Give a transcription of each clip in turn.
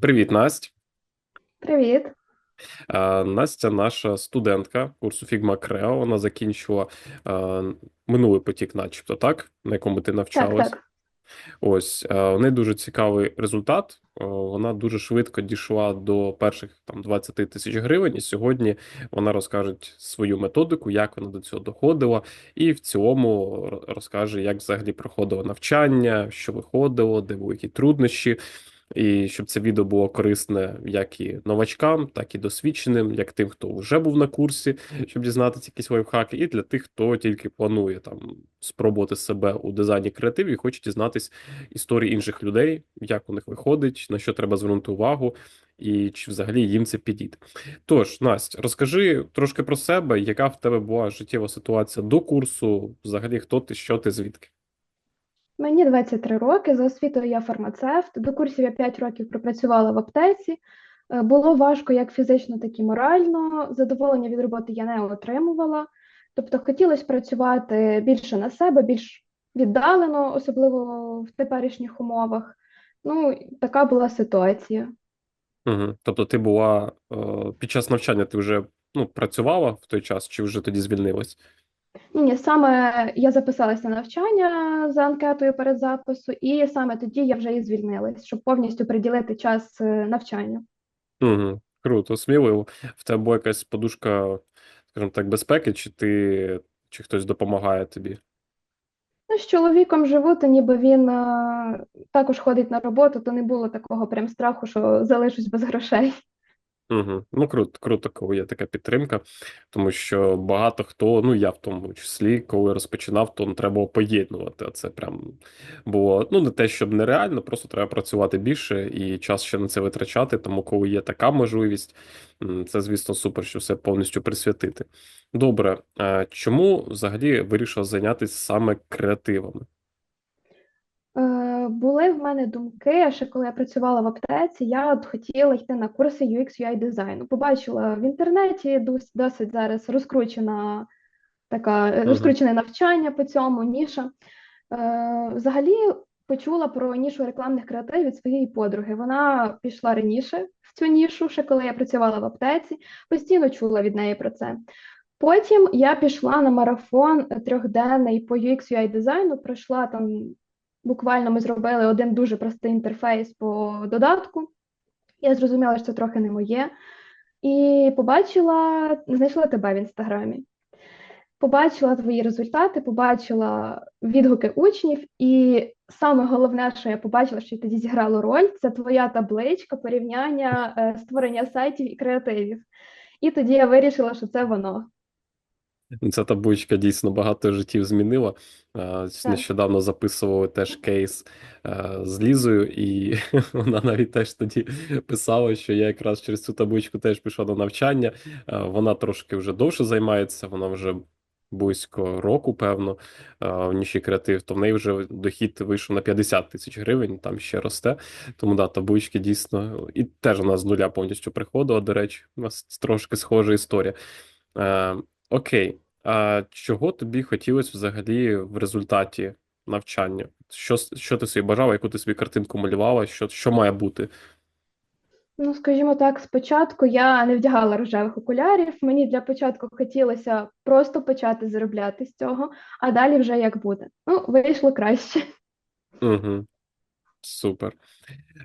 Привіт, Насть. Привіт. Настя, наша студентка курсу Figma Creo. Вона закінчила минулий потік, начебто, так, на якому ти навчалась. так. Ось е, у неї дуже цікавий результат. Вона дуже швидко дійшла до перших там 20 тисяч гривень, і сьогодні вона розкаже свою методику, як вона до цього доходила, і в цілому розкаже, як взагалі проходило навчання, що виходило, де були які труднощі. І щоб це відео було корисне як і новачкам, так і досвідченим, як тим, хто вже був на курсі, щоб дізнатися якісь лайфхаки, і для тих, хто тільки планує там спробувати себе у дизайні креативі і хоче дізнатись історії інших людей, як у них виходить, на що треба звернути увагу, і чи взагалі їм це підійде. Тож, Настя, розкажи трошки про себе, яка в тебе була життєва ситуація до курсу, взагалі, хто ти, що ти, звідки? Мені 23 роки. За освітою я фармацевт. До курсів я 5 років пропрацювала в аптеці. Е, Було важко як фізично, так і морально. Задоволення від роботи я не отримувала. Тобто хотілося працювати більше на себе, більш віддалено, особливо в теперішніх умовах. Ну, така була ситуація. Угу. Тобто ти була е, під час навчання, ти вже ну, працювала в той час, чи вже тоді звільнилась? Ні, саме я записалася на навчання за анкетою перед запису, і саме тоді я вже і звільнилась, щоб повністю приділити час е, навчанню. Угу. Круто, сміливо. В тебе була якась подушка, скажімо так, безпеки, чи ти, чи хтось допомагає тобі? Ну, з чоловіком живу, то ніби він е, також ходить на роботу, то не було такого прям страху, що залишусь без грошей. Угу. Ну, круто, круто, коли є така підтримка, тому що багато хто, ну я в тому числі, коли розпочинав, то треба поєднувати. А це прям було ну не те, щоб нереально, просто треба працювати більше і час ще на це витрачати. Тому, коли є така можливість, це, звісно, супер, що все повністю присвятити. Добре, чому взагалі вирішив зайнятися саме креативами? Були в мене думки, ще коли я працювала в аптеці, я от хотіла йти на курси UX UI дизайну. Побачила в інтернеті дос- досить зараз розкручена така Угу. розкручене навчання по цьому, ніша. Е, взагалі почула про нішу рекламних креативів від своєї подруги. Вона пішла раніше в цю нішу, ще коли я працювала в аптеці, постійно чула від неї про це. Потім я пішла на марафон трьохденний по UX UI дизайну. Пройшла там буквально ми зробили один дуже простий інтерфейс по додатку. Я зрозуміла, що це трохи не моє. І побачила, знайшла тебе в інстаграмі. Побачила твої результати, побачила відгуки учнів, і саме головне, що я побачила, що тоді зіграло роль, це твоя табличка порівняння е, створення сайтів і креативів. І тоді я вирішила, що це воно. Ця табличка дійсно багато життів змінила. Так. Нещодавно записували теж кейс е, з Лізою, і вона навіть теж тоді писала, що я якраз через цю табличку теж пішов на навчання. Е, Вона трошки вже довше займається, вона вже близько року, певно, е, в ніші креатив, то в неї вже дохід вийшов на 50 тисяч гривень, там ще росте. Тому да, таблички дійсно. І теж вона з нуля повністю приходила, до речі, у нас трошки схожа історія. Окей, а чого тобі хотілося взагалі в результаті навчання? Що, що ти собі бажала, яку ти собі картинку малювала, що, що має бути? Ну, скажімо так, спочатку я не вдягала рожевих окулярів. Мені для початку хотілося просто почати заробляти з цього, а далі вже як буде. Ну, вийшло краще. Угу, супер.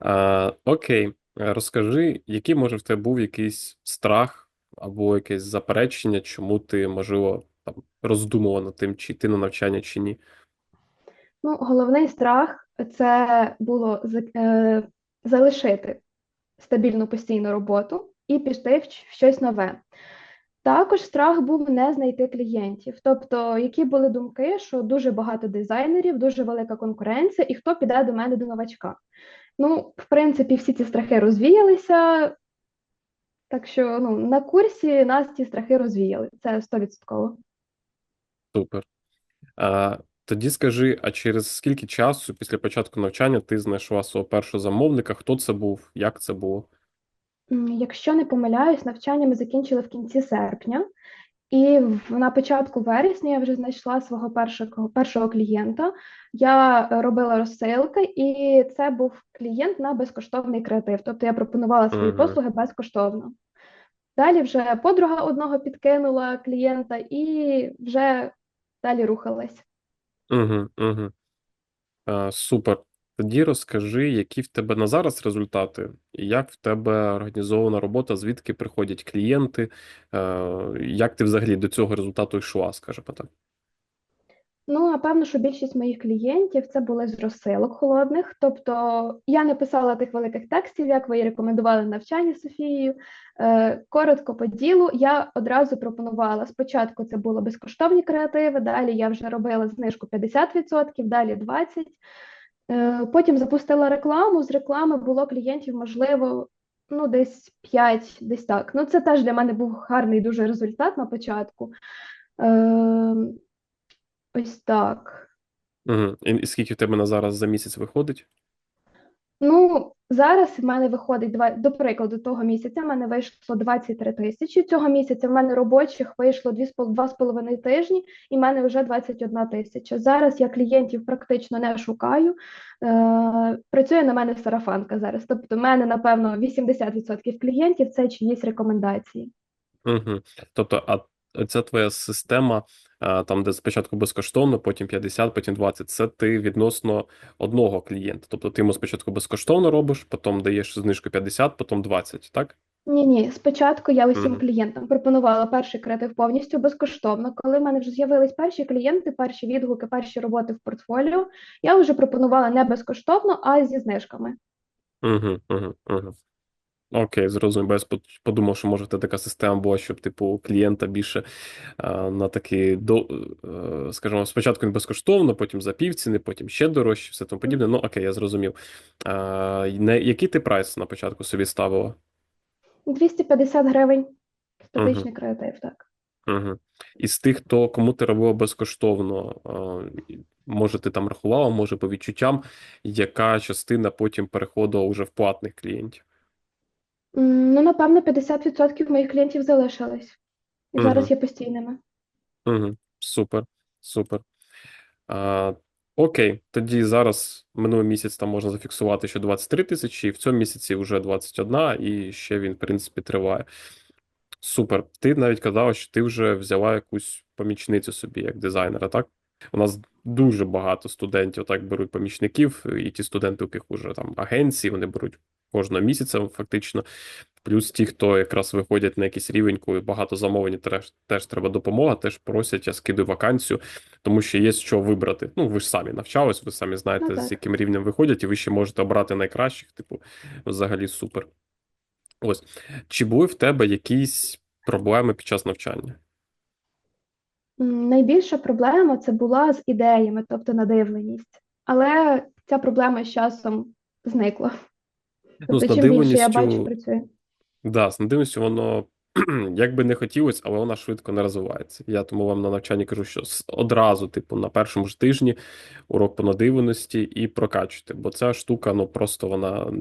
А, окей, розкажи, який може в тебе був якийсь страх або якесь заперечення, чому ти, можливо, там роздумувала над тим, чи йти на навчання, чи ні? Ну, головний страх це було е, залишити стабільну постійну роботу і піти в щось нове. Також страх був не знайти клієнтів. Тобто, які були думки, що дуже багато дизайнерів, дуже велика конкуренція, і хто піде до мене до новачка. Ну, в принципі, всі ці страхи розвіялися, так що ну, на курсі нас ці страхи розвіяли. Це стовідсотково. Супер. А, тоді скажи, а через скільки часу після початку навчання ти знайшла свого першого замовника? Хто це був? Як це було? Якщо не помиляюсь, навчання ми закінчили в кінці серпня. І в- на початку вересня я вже знайшла свого першого, першого клієнта. Я робила розсилки, і це був клієнт на безкоштовний креатив. Тобто я пропонувала свої Мгм. послуги безкоштовно. Далі вже подруга одного підкинула клієнта і вже далі рухалась. Угу, угу. А, супер. Тоді розкажи, які в тебе на зараз результати, і як в тебе організована робота, звідки приходять клієнти, е, як ти взагалі до цього результату йшла, скажімо так. Ну, напевно, що більшість моїх клієнтів це були з розсилок холодних. Тобто я не писала тих великих текстів, як ви рекомендували навчання Софією. Е, коротко по ділу, я одразу пропонувала. Спочатку це було безкоштовні креативи, далі я вже робила знижку 50%, далі 20%. Е, потім запустила рекламу. З реклами було клієнтів, можливо, ну, десь 5, десь так. Ну, це теж для мене був гарний дуже результат на початку. Е, ось так. Угу. І, скільки в тебе на зараз за місяць виходить? Ну, зараз в мене виходить два, до прикладу, того місяця в мене вийшло 23 тисячі. Цього місяця в мене робочих вийшло 2,5 тижні, і в мене вже 21 тисяча. Зараз я клієнтів практично не шукаю. Е, працює на мене сарафанка зараз. Тобто, в мене, напевно, 80% клієнтів це чиїсь рекомендації. Угу. Тобто, а ця твоя система, там, де спочатку безкоштовно, потім 50, потім 20, це ти відносно одного клієнта. Тобто ти йому спочатку безкоштовно робиш, потім даєш знижку 50, потім 20, так? Ні, ні, спочатку я усім Мгм. клієнтам пропонувала перший креатив повністю безкоштовно. Коли в мене вже з'явились перші клієнти, перші відгуки, перші роботи в портфоліо, я вже пропонувала не безкоштовно, а зі знижками. Угу, угу, угу. Окей, зрозумів. Бо я спод- подумав, що може тебе така система була, щоб типу клієнта більше а, на такий до, е, скажімо, спочатку він безкоштовно, потім за півціни, потім ще дорожче, все тому подібне. Ну, окей, я зрозумів. А, й- на який ти прайс на початку собі ставила? 250 гривень статичний креатив, так. Угу. Із тих, хто кому ти робила безкоштовно, а, може, ти там рахувала, може, по відчуттям, яка частина потім переходила вже в платних клієнтів? М, Ну, напевно, 50% моїх клієнтів залишились. І Мгм. зараз є постійними. Угу. Супер, супер. А, окей, тоді зараз минулий місяць там можна зафіксувати, що 23 тисячі, і в цьому місяці вже 21, і ще він, в принципі, триває. Супер. Ти навіть казала, що ти вже взяла якусь помічницю собі як дизайнера, так? У нас дуже багато студентів так беруть помічників, і ті студенти, у яких вже там агенції, вони беруть кожного місяця, фактично. Плюс ті, хто якраз виходять на якийсь рівень, коли багато замовлень, теж, теж треба допомога, теж просять, я скидаю вакансію, тому що є чого вибрати. Ну, ви ж самі навчались, ви самі знаєте, Ну, з яким рівнем виходять, і ви ще можете обрати найкращих, типу, взагалі супер. Ось. Чи були в тебе якісь проблеми під час навчання? Найбільша проблема це була з ідеями, тобто надивленість. Але ця проблема з часом зникла. Ну, з надивленістю, да, з надивленістю воно як би не хотілося, але вона швидко не розвивається. Я тому вам на навчанні кажу, що одразу, типу, на першому ж тижні урок по надивленості і прокачуйте, бо ця штука, ну просто вона,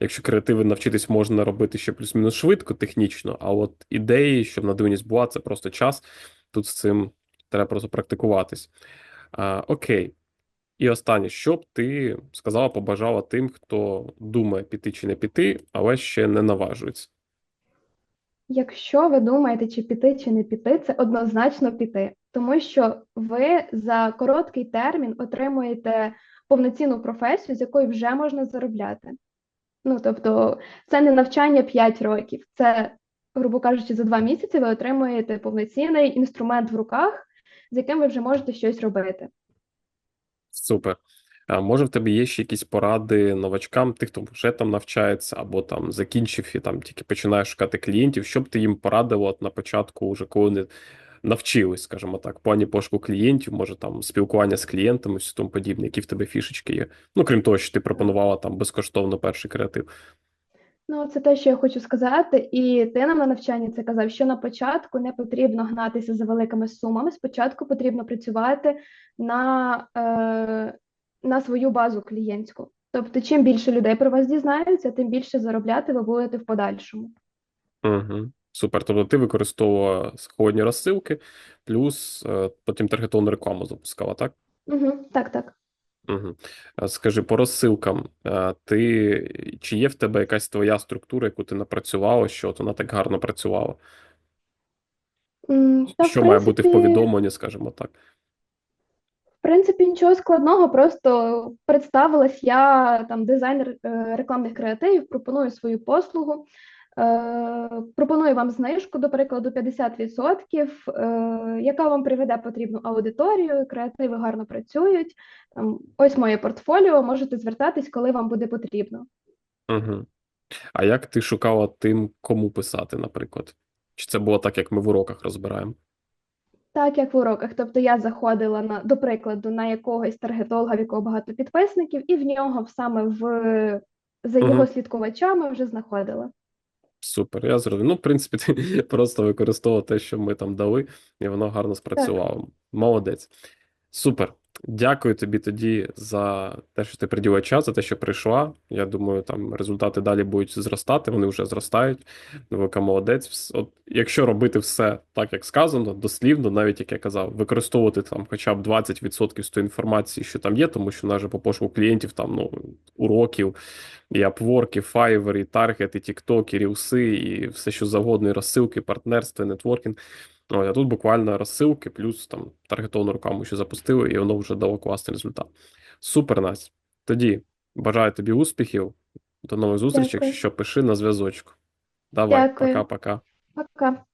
якщо креативи навчитись можна робити ще плюс-мінус швидко, технічно, а от ідеї, щоб надивленість була, це просто час. Тут з цим треба просто практикуватись. А, окей. І останнє, що б ти сказала, побажала тим, хто думає піти чи не піти, але ще не наважується. Якщо ви думаєте, чи піти, чи не піти, це однозначно піти, тому що ви за короткий термін отримуєте повноцінну професію, з якої вже можна заробляти. Ну, тобто, це не навчання 5 років, це, грубо кажучи, за 2 місяці ви отримуєте повноцінний інструмент в руках, з яким ви вже можете щось робити. Супер. А може, в тебе є ще якісь поради новачкам, тих, хто вже там навчається, або там закінчив і там тільки починає шукати клієнтів, що б ти їм порадив от на початку, вже коли вони навчились, скажімо так, плані пошуку клієнтів, може там спілкування з клієнтами, все тому подібне, які в тебе фішечки є. Ну, крім того, що ти пропонувала там безкоштовно перший креатив. Ну, це те, що я хочу сказати, і ти нам на навчанні це казав, що на початку не потрібно гнатися за великими сумами. Спочатку потрібно працювати на, е, на свою базу клієнтську. Тобто, чим більше людей про вас дізнаються, тим більше заробляти ви будете в подальшому. Угу. Супер. Тобто ти використовувала сховані розсилки, плюс е, потім таргетовану рекламу запускала, так? Угу, так, так. Угу. Скажи, по розсилкам, ти чи є в тебе якась твоя структура, яку ти напрацювала, що от вона так гарно працювала? М, Та, в Що має бути в принципі, повідомленні, скажімо так? В принципі, нічого складного, просто представилась я там дизайнер е, рекламних креативів, пропоную свою послугу. Е, пропоную вам знижку, до прикладу, 50%, е, яка вам приведе потрібну аудиторію, креативи гарно працюють. Ось моє портфоліо, можете звертатись, коли вам буде потрібно. Угу. А як ти шукала тим, кому писати, наприклад? Чи це було так, як ми в уроках розбираємо? Так, як в уроках. Тобто я заходила на, до прикладу, на якогось таргетолога, в якого багато підписників, і в нього саме в за його Мгм. слідкувачами вже знаходила. Супер, я зрозумів. Ну, в принципі, ти просто використовував те, що ми там дали, і воно гарно спрацювало. Молодець. Супер. Дякую тобі тоді за те, що ти приділила час, за те, що прийшла. Я думаю, там результати далі будуть зростати, вони вже зростають. Велика молодець. От, якщо робити все так, як сказано, дослівно, навіть як я казав, використовувати там хоча б 20% з тої інформації, що там є, тому що же по пошуку клієнтів там ну, уроків, і Upwork, і Fiverr, і Target, і TikTok, і рілси, і все, що завгодно, і розсилки, партнерство, і нетворкінг. Ось, а тут буквально розсилки, плюс там таргетовану рукаму ще запустили, і воно вже дало класний результат. Супер, Настя. Тоді бажаю тобі успіхів. До нових зустрічей. Дякую. Якщо пиши на зв'язочку. Давай, Дякую. пока-пока. Пока.